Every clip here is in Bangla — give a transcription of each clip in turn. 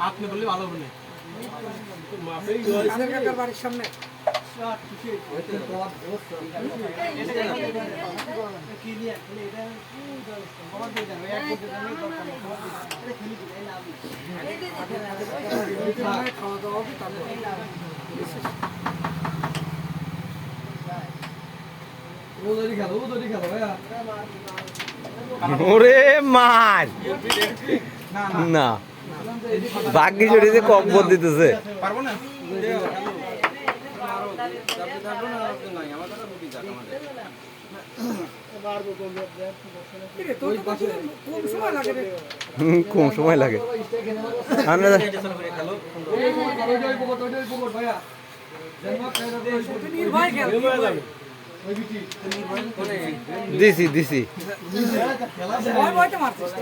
আপনি বললে ভালো হবে না। বাড়ির সামনে খাওয়া দাওয়া হবে তারপর ওরে মার! না বাকি জড়িতে কব্বর দিতেছে। পারব না? ঠিক আছে, তোর তো কাছে কম সময় লাগে রে। দিছি দিছি। ভয় ভয়তে মারছিস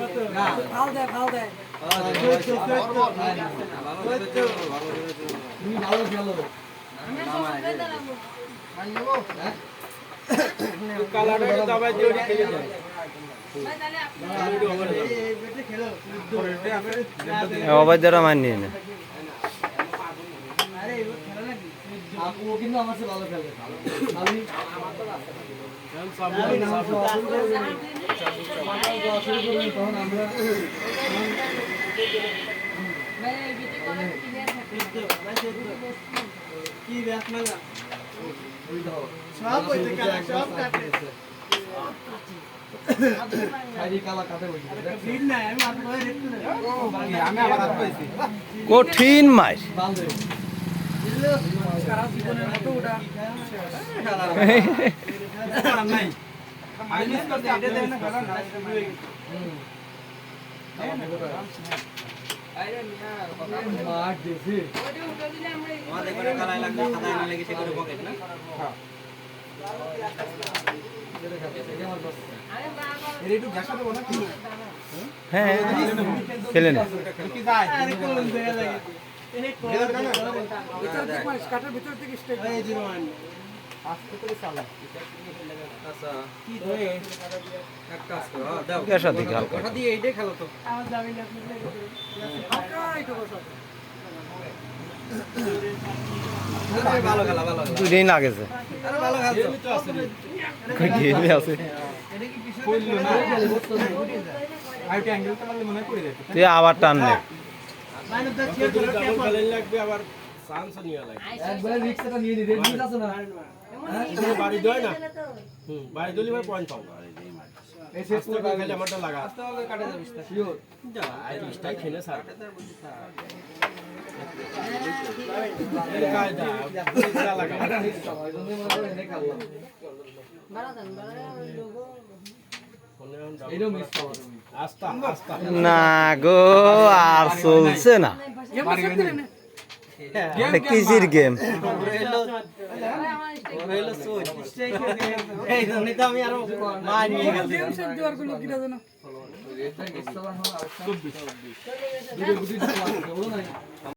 কালারটা দাবাই দিয়ে ওটা খেলে। কঠিন মাছ। সারা জীবনের মতো ওটা নাই কি হ্যাঁ। খেলে না। দুদিন লাগেছে গেমে আছে কইলো না মনে হয় নে লাগবে আবার চান্স নিয়ে বাড়ি দেয় না হুম বাড়ি দিলে ভাই পয়েন্ট পাবো এই শেষ করে খালি আমারটা লাগা আস্তে হবে কাটে যাবে শিওর যা আই বিস্তাই খেলে স্যার এই কায়দা বুঝা লাগা আস্তা আস্তা না গো আর চলছে না। কিসির গেম গেম